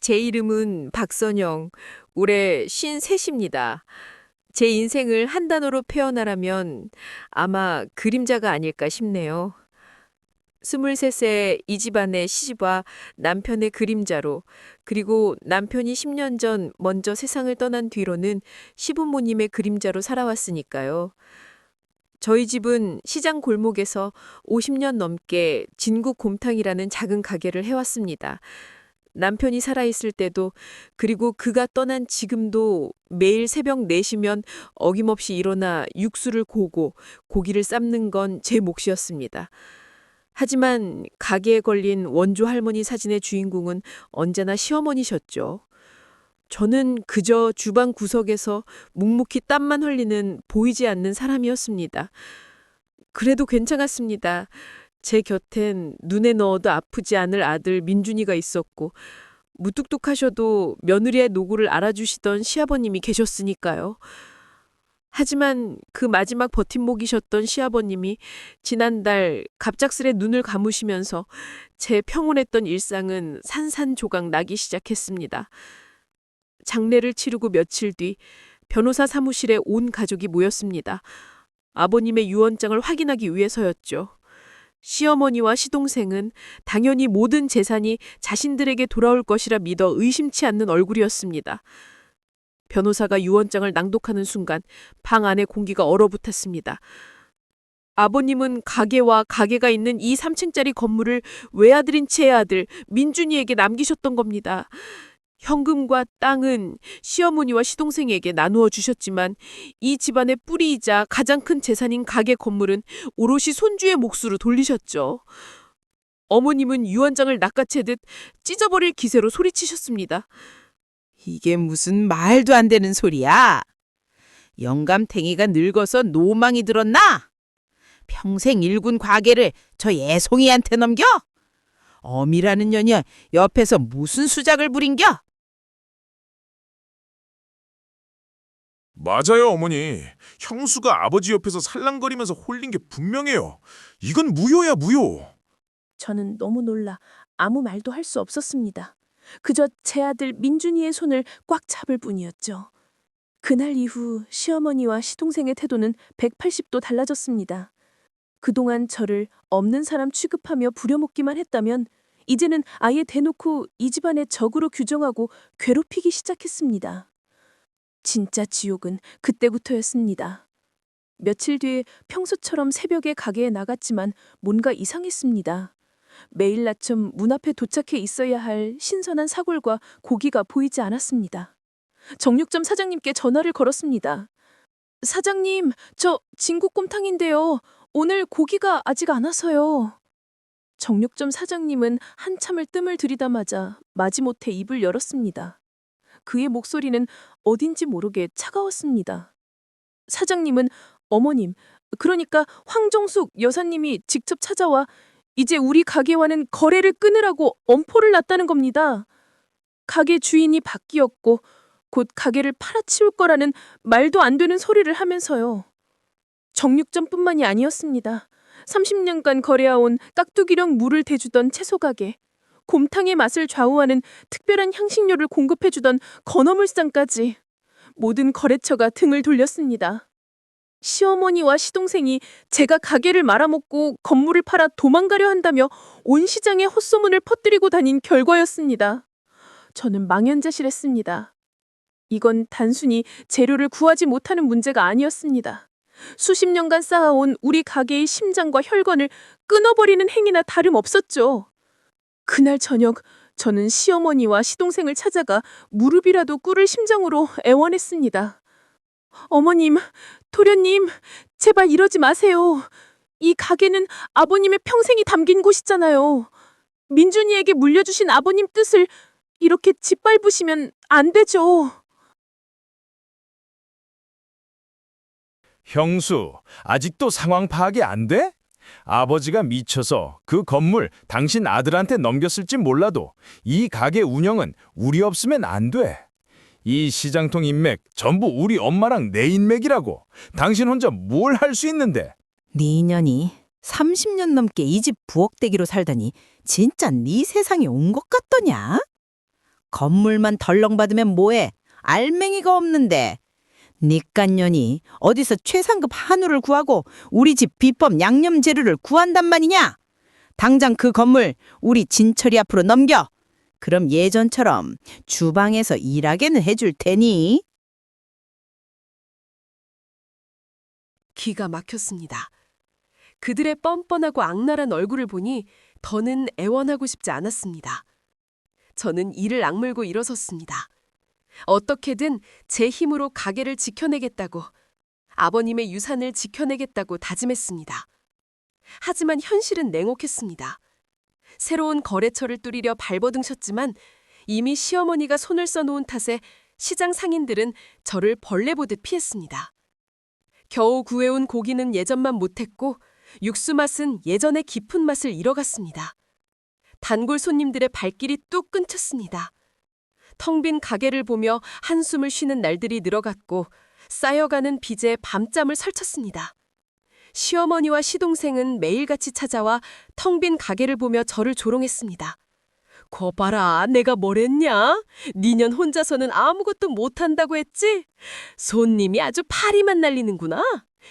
제 이름은 박선영. 올해 53입니다. 제 인생을 한 단어로 표현하라면 아마 그림자가 아닐까 싶네요. 23세 이 집안의 시집와 남편의 그림자로 그리고 남편이 10년 전 먼저 세상을 떠난 뒤로는 시부모님의 그림자로 살아왔으니까요. 저희 집은 시장 골목에서 50년 넘게 진국 곰탕이라는 작은 가게를 해왔습니다. 남편이 살아있을 때도 그리고 그가 떠난 지금도 매일 새벽 4시면 어김없이 일어나 육수를 고고 고기를 삶는 건 제 몫이었습니다. 하지만 가게에 걸린 원조 할머니 사진의 주인공은 언제나 시어머니셨죠. 저는 그저 주방 구석에서 묵묵히 땀만 흘리는 보이지 않는 사람이었습니다. 그래도 괜찮았습니다. 제 곁엔 눈에 넣어도 아프지 않을 아들 민준이가 있었고 무뚝뚝하셔도 며느리의 노고를 알아주시던 시아버님이 계셨으니까요. 하지만 그 마지막 버팀목이셨던 시아버님이 지난달 갑작스레 눈을 감으시면서 제 평온했던 일상은 산산조각 나기 시작했습니다. 장례를 치르고 며칠 뒤 변호사 사무실에 온 가족이 모였습니다. 아버님의 유언장을 확인하기 위해서였죠. 시어머니와 시동생은 당연히 모든 재산이 자신들에게 돌아올 것이라 믿어 의심치 않는 얼굴이었습니다. 변호사가 유언장을 낭독하는 순간 방 안의 공기가 얼어붙었습니다. 아버님은 가게와 가게가 있는 이 3층짜리 건물을 외아들인 제 아들 민준이에게 남기셨던 겁니다. 현금과 땅은 시어머니와 시동생에게 나누어 주셨지만 이 집안의 뿌리이자 가장 큰 재산인 가게 건물은 오롯이 손주의 몫으로 돌리셨죠. 어머님은 유언장을 낚아채듯 찢어버릴 기세로 소리치셨습니다. 이게 무슨 말도 안 되는 소리야? 영감탱이가 늙어서 노망이 들었나? 평생 일군 과계를 저 애송이한테 넘겨? 어미라는 년이 옆에서 무슨 수작을 부린겨? 맞아요, 어머니. 형수가 아버지 옆에서 살랑거리면서 홀린 게 분명해요. 이건 무효야, 무효. 저는 너무 놀라 아무 말도 할 수 없었습니다. 그저 제 아들 민준이의 손을 꽉 잡을 뿐이었죠. 그날 이후 시어머니와 시동생의 태도는 180도 달라졌습니다. 그동안 저를 없는 사람 취급하며 부려먹기만 했다면 이제는 아예 대놓고 이 집안의 적으로 규정하고 괴롭히기 시작했습니다. 진짜 지옥은 그때부터였습니다. 며칠 뒤에 평소처럼 새벽에 가게에 나갔지만 뭔가 이상했습니다. 매일 아침 문 앞에 도착해 있어야 할 신선한 사골과 고기가 보이지 않았습니다. 정육점 사장님께 전화를 걸었습니다. 사장님, 저 진국곰탕인데요. 오늘 고기가 아직 안 와서요. 정육점 사장님은 한참을 뜸을 들이다마자 마지못해 입을 열었습니다. 그의 목소리는 어딘지 모르게 차가웠습니다. 사장님은 어머님, 그러니까 황정숙 여사님이 직접 찾아와 이제 우리 가게와는 거래를 끊으라고 엄포를 놨다는 겁니다. 가게 주인이 바뀌었고 곧 가게를 팔아치울 거라는 말도 안 되는 소리를 하면서요. 정육점뿐만이 아니었습니다. 30년간 거래해온 깍두기령 물을 대주던 채소 가게, 곰탕의 맛을 좌우하는 특별한 향신료를 공급해주던 건어물상까지 모든 거래처가 등을 돌렸습니다. 시어머니와 시동생이 제가 가게를 말아먹고 건물을 팔아 도망가려 한다며 온 시장에 헛소문을 퍼뜨리고 다닌 결과였습니다. 저는 망연자실했습니다. 이건 단순히 재료를 구하지 못하는 문제가 아니었습니다. 수십 년간 쌓아온 우리 가게의 심장과 혈관을 끊어버리는 행위나 다름없었죠. 그날 저녁 저는 시어머니와 시동생을 찾아가 무릎이라도 꿇을 심정으로 애원했습니다. 어머님, 도련님, 제발 이러지 마세요. 이 가게는 아버님의 평생이 담긴 곳이잖아요. 민준이에게 물려주신 아버님 뜻을 이렇게 짓밟으시면 안 되죠. 형수, 아직도 상황 파악이 안 돼? 아버지가 미쳐서 그 건물 당신 아들한테 넘겼을지 몰라도 이 가게 운영은 우리 없으면 안 돼. 이 시장통 인맥 전부 우리 엄마랑 내 인맥이라고. 당신 혼자 뭘 할 수 있는데? 네 인연이 30년 넘게 이 집 부엌대기로 살다니 진짜 네 세상에 온 것 같더냐? 건물만 덜렁 받으면 뭐해? 알맹이가 없는데. 니깐년이 어디서 최상급 한우를 구하고 우리 집 비법 양념 재료를 구한단 말이냐? 당장 그 건물 우리 진철이 앞으로 넘겨. 그럼 예전처럼 주방에서 일하게는 해줄 테니. 기가 막혔습니다. 그들의 뻔뻔하고 악랄한 얼굴을 보니 더는 애원하고 싶지 않았습니다. 저는 이를 악물고 일어섰습니다. 어떻게든 제 힘으로 가게를 지켜내겠다고 아버님의 유산을 지켜내겠다고 다짐했습니다. 하지만 현실은 냉혹했습니다. 새로운 거래처를 뚫으려 발버둥쳤지만 이미 시어머니가 손을 써놓은 탓에 시장 상인들은 저를 벌레 보듯 피했습니다. 겨우 구해온 고기는 예전만 못했고 육수 맛은 예전의 깊은 맛을 잃어갔습니다. 단골 손님들의 발길이 뚝 끊겼습니다. 텅 빈 가게를 보며 한숨을 쉬는 날들이 늘어갔고 쌓여가는 빚에 밤잠을 설쳤습니다. 시어머니와 시동생은 매일같이 찾아와 텅 빈 가게를 보며 저를 조롱했습니다. 거 봐라, 내가 뭐랬냐? 니년 혼자서는 아무것도 못한다고 했지? 손님이 아주 파리만 날리는구나.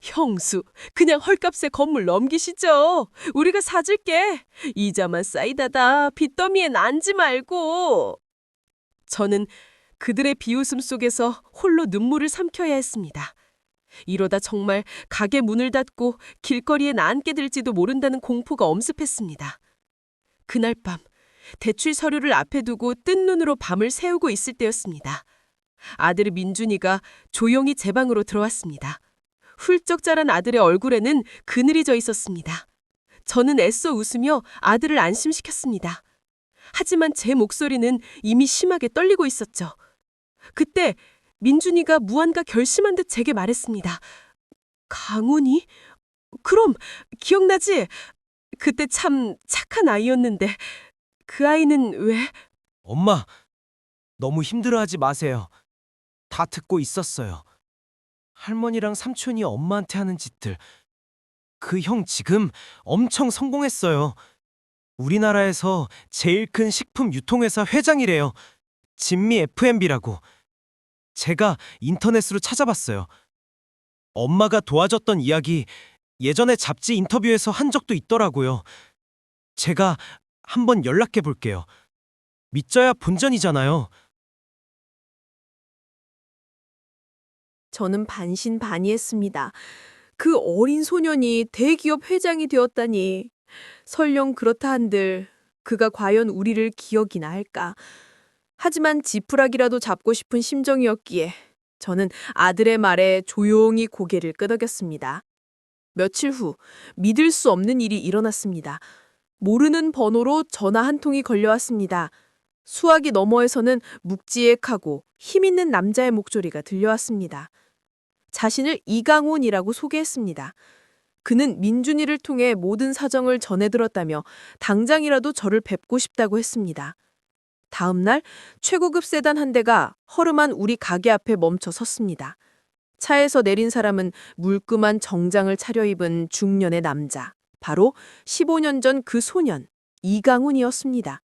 형수, 그냥 헐값에 건물 넘기시죠. 우리가 사줄게. 이자만 쌓이다다 빚더미엔 앉지 말고. 저는 그들의 비웃음 속에서 홀로 눈물을 삼켜야 했습니다. 이러다 정말 가게 문을 닫고 길거리에 나앉게 될지도 모른다는 공포가 엄습했습니다. 그날 밤 대출 서류를 앞에 두고 뜬 눈으로 밤을 새우고 있을 때였습니다. 아들 민준이가 조용히 제 방으로 들어왔습니다. 훌쩍 자란 아들의 얼굴에는 그늘이 져 있었습니다. 저는 애써 웃으며 아들을 안심시켰습니다. 하지만 제 목소리는 이미 심하게 떨리고 있었죠. 그때 민준이가 무언가 결심한 듯 제게 말했습니다. 강훈이? 그럼 기억나지? 그때 참 착한 아이였는데 그 아이는 왜? 엄마, 너무 힘들어하지 마세요. 다 듣고 있었어요. 할머니랑 삼촌이 엄마한테 하는 짓들. 그 형 지금 엄청 성공했어요. 우리나라에서 제일 큰 식품 유통회사 회장이래요. 진미 F&B라고. 제가 인터넷으로 찾아봤어요. 엄마가 도와줬던 이야기 예전에 잡지 인터뷰에서 한 적도 있더라고요. 제가 한번 연락해 볼게요. 믿져야 본전이잖아요. 저는 반신반의했습니다. 그 어린 소년이 대기업 회장이 되었다니. 설령 그렇다 한들 그가 과연 우리를 기억이나 할까. 하지만 지푸라기라도 잡고 싶은 심정이었기에 저는 아들의 말에 조용히 고개를 끄덕였습니다. 며칠 후 믿을 수 없는 일이 일어났습니다. 모르는 번호로 전화 한 통이 걸려왔습니다. 수화기 너머에서는 묵직하고 힘 있는 남자의 목소리가 들려왔습니다. 자신을 이강훈이라고 소개했습니다. 그는 민준이를 통해 모든 사정을 전해들었다며 당장이라도 저를 뵙고 싶다고 했습니다. 다음 날 최고급 세단 한 대가 허름한 우리 가게 앞에 멈춰 섰습니다. 차에서 내린 사람은 물끄만 정장을 차려입은 중년의 남자. 바로 15년 전 그 소년, 이강훈이었습니다.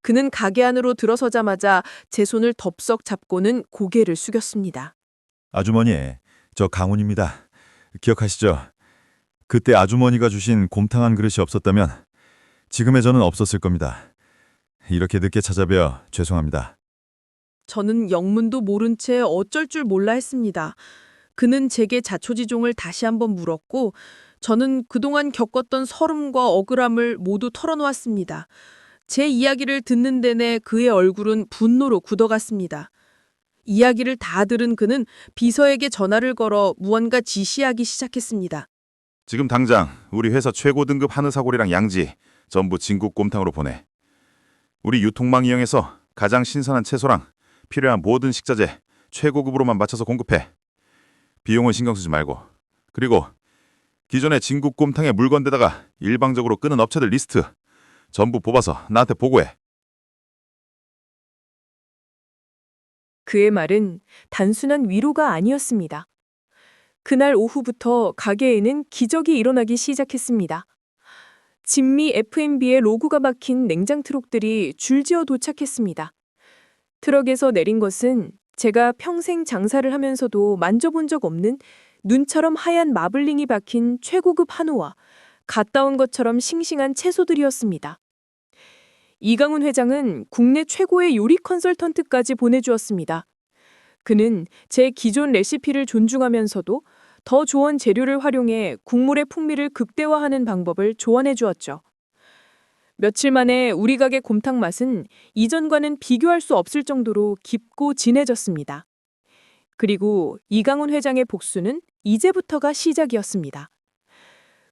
그는 가게 안으로 들어서자마자 제 손을 덥석 잡고는 고개를 숙였습니다. 아주머니, 저 강훈입니다. 기억하시죠? 그때 아주머니가 주신 곰탕 한 그릇이 없었다면 지금의 저는 없었을 겁니다. 이렇게 늦게 찾아뵈어 죄송합니다. 저는 영문도 모른 채 어쩔 줄 몰라 했습니다. 그는 제게 자초지종을 다시 한번 물었고 저는 그동안 겪었던 서름과 억울함을 모두 털어놓았습니다. 제 이야기를 듣는 내내 그의 얼굴은 분노로 굳어갔습니다. 이야기를 다 들은 그는 비서에게 전화를 걸어 무언가 지시하기 시작했습니다. 지금 당장 우리 회사 최고 등급 한우 사골이랑 양지 전부 진국 곰탕으로 보내. 우리 유통망 이용해서 가장 신선한 채소랑 필요한 모든 식자재 최고급으로만 맞춰서 공급해. 비용은 신경 쓰지 말고. 그리고 기존의 진국 곰탕의 물건대다가 일방적으로 끄는 업체들 리스트 전부 뽑아서 나한테 보고해. 그의 말은 단순한 위로가 아니었습니다. 그날 오후부터 가게에는 기적이 일어나기 시작했습니다. 진미 F&B의 로고가 박힌 냉장 트럭들이 줄지어 도착했습니다. 트럭에서 내린 것은 제가 평생 장사를 하면서도 만져본 적 없는 눈처럼 하얀 마블링이 박힌 최고급 한우와 갔다 온 것처럼 싱싱한 채소들이었습니다. 이강훈 회장은 국내 최고의 요리 컨설턴트까지 보내주었습니다. 그는 제 기존 레시피를 존중하면서도 더 좋은 재료를 활용해 국물의 풍미를 극대화하는 방법을 조언해 주었죠. 며칠 만에 우리 가게 곰탕 맛은 이전과는 비교할 수 없을 정도로 깊고 진해졌습니다. 그리고 이강훈 회장의 복수는 이제부터가 시작이었습니다.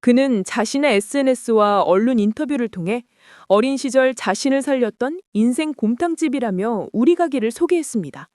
그는 자신의 SNS와 언론 인터뷰를 통해 어린 시절 자신을 살렸던 인생 곰탕집이라며 우리 가게를 소개했습니다.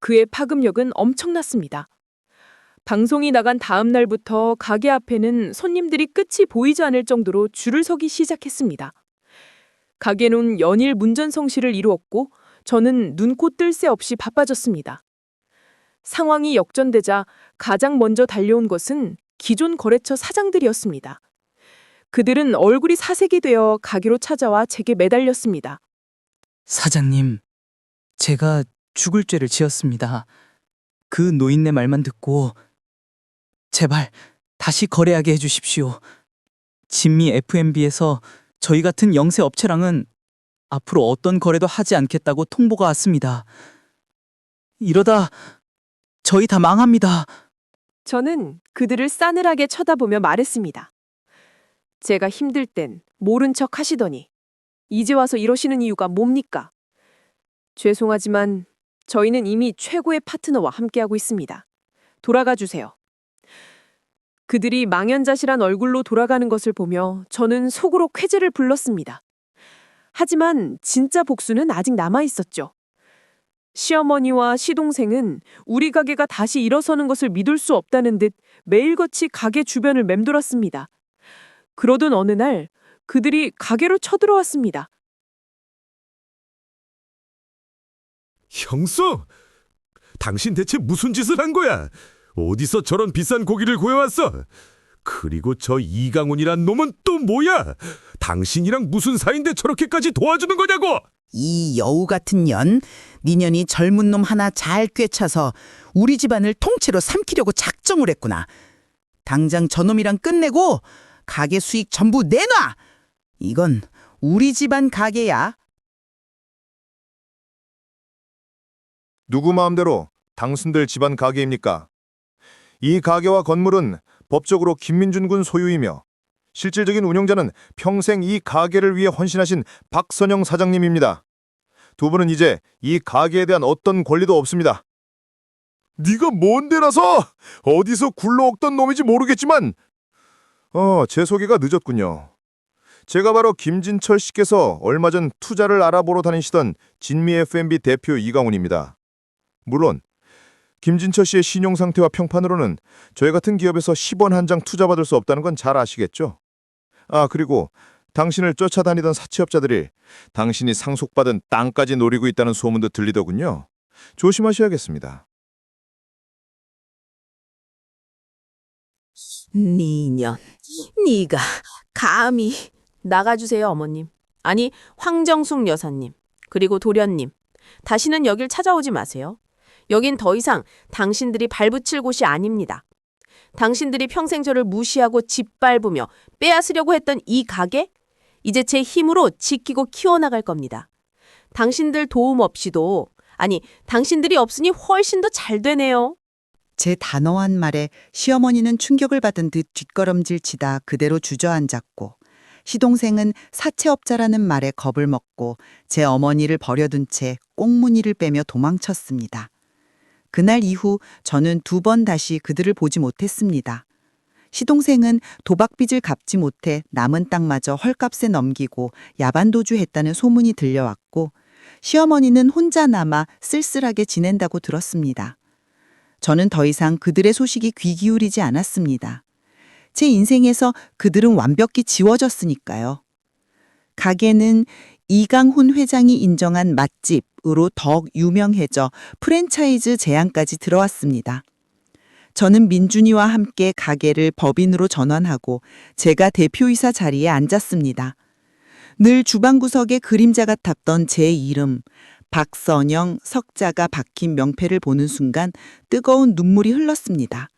그의 파급력은 엄청났습니다. 방송이 나간 다음 날부터 가게 앞에는 손님들이 끝이 보이지 않을 정도로 줄을 서기 시작했습니다. 가게는 연일 문전성시를 이루었고 저는 눈코 뜰 새 없이 바빠졌습니다. 상황이 역전되자 가장 먼저 달려온 것은 기존 거래처 사장들이었습니다. 그들은 얼굴이 사색이 되어 가게로 찾아와 제게 매달렸습니다. 사장님, 제가 죽을 죄를 지었습니다. 그 노인네 말만 듣고 제발 다시 거래하게 해주십시오. 진미 F&B에서 저희 같은 영세 업체랑은 앞으로 어떤 거래도 하지 않겠다고 통보가 왔습니다. 이러다 저희 다 망합니다. 저는 그들을 싸늘하게 쳐다보며 말했습니다. 제가 힘들 땐 모른 척 하시더니 이제 와서 이러시는 이유가 뭡니까? 죄송하지만 저희는 이미 최고의 파트너와 함께하고 있습니다. 돌아가 주세요. 그들이 망연자실한 얼굴로 돌아가는 것을 보며 저는 속으로 쾌재를 불렀습니다. 하지만 진짜 복수는 아직 남아 있었죠. 시어머니와 시동생은 우리 가게가 다시 일어서는 것을 믿을 수 없다는 듯 매일같이 가게 주변을 맴돌았습니다. 그러던 어느 날 그들이 가게로 쳐들어왔습니다. 형수! 당신 대체 무슨 짓을 한 거야? 어디서 저런 비싼 고기를 구해왔어? 그리고 저 이강훈이란 놈은 또 뭐야? 당신이랑 무슨 사이인데 저렇게까지 도와주는 거냐고! 이 여우 같은 년, 니년이 젊은 놈 하나 잘 꿰차서 우리 집안을 통째로 삼키려고 작정을 했구나. 당장 저놈이랑 끝내고 가게 수익 전부 내놔! 이건 우리 집안 가게야. 누구 마음대로 당신들 집안 가게입니까? 이 가게와 건물은 법적으로 김민준 군 소유이며 실질적인 운영자는 평생 이 가게를 위해 헌신하신 박선영 사장님입니다. 두 분은 이제 이 가게에 대한 어떤 권리도 없습니다. 네가 뭔데라서 어디서 굴러먹던 놈인지 모르겠지만 어, 제 소개가 늦었군요. 제가 바로 김진철 씨께서 얼마 전 투자를 알아보러 다니시던 진미 F&B 대표 이강훈입니다. 물론 김진철 씨의 신용 상태와 평판으로는 저희 같은 기업에서 10원 한 장 투자받을 수 없다는 건 잘 아시겠죠? 아, 그리고 당신을 쫓아다니던 사채업자들이 당신이 상속받은 땅까지 노리고 있다는 소문도 들리더군요. 조심하셔야겠습니다. 니년, 네가 감히 나가주세요, 어머님. 아니, 황정숙 여사님. 그리고 도련님. 다시는 여길 찾아오지 마세요. 여긴 더 이상 당신들이 발붙일 곳이 아닙니다. 당신들이 평생 저를 무시하고 짓밟으며 빼앗으려고 했던 이 가게? 이제 제 힘으로 지키고 키워나갈 겁니다. 당신들 도움 없이도, 아니, 당신들이 없으니 훨씬 더 잘 되네요. 제 단호한 말에 시어머니는 충격을 받은 듯 뒷걸음질 치다 그대로 주저앉았고 시동생은 사채업자라는 말에 겁을 먹고 제 어머니를 버려둔 채 꽁무니를 빼며 도망쳤습니다. 그날 이후 저는 두 번 다시 그들을 보지 못했습니다. 시동생은 도박빚을 갚지 못해 남은 땅마저 헐값에 넘기고 야반도주했다는 소문이 들려왔고 시어머니는 혼자 남아 쓸쓸하게 지낸다고 들었습니다. 저는 더 이상 그들의 소식이 귀 기울이지 않았습니다. 제 인생에서 그들은 완벽히 지워졌으니까요. 가게는 이강훈 회장이 인정한 맛집으로 더욱 유명해져 프랜차이즈 제안까지 들어왔습니다. 저는 민준이와 함께 가게를 법인으로 전환하고 제가 대표이사 자리에 앉았습니다. 늘 주방 구석에 그림자 같았던 제 이름, 박선영 석자가 박힌 명패를 보는 순간 뜨거운 눈물이 흘렀습니다.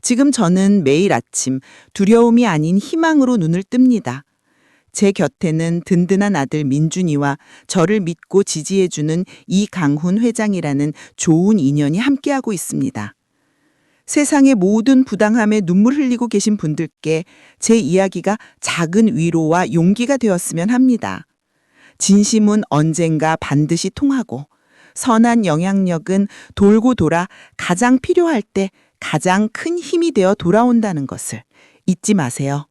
지금 저는 매일 아침 두려움이 아닌 희망으로 눈을 뜹니다. 제 곁에는 든든한 아들 민준이와 저를 믿고 지지해주는 이강훈 회장이라는 좋은 인연이 함께하고 있습니다. 세상의 모든 부당함에 눈물 흘리고 계신 분들께 제 이야기가 작은 위로와 용기가 되었으면 합니다. 진심은 언젠가 반드시 통하고 선한 영향력은 돌고 돌아 가장 필요할 때 가장 큰 힘이 되어 돌아온다는 것을 잊지 마세요.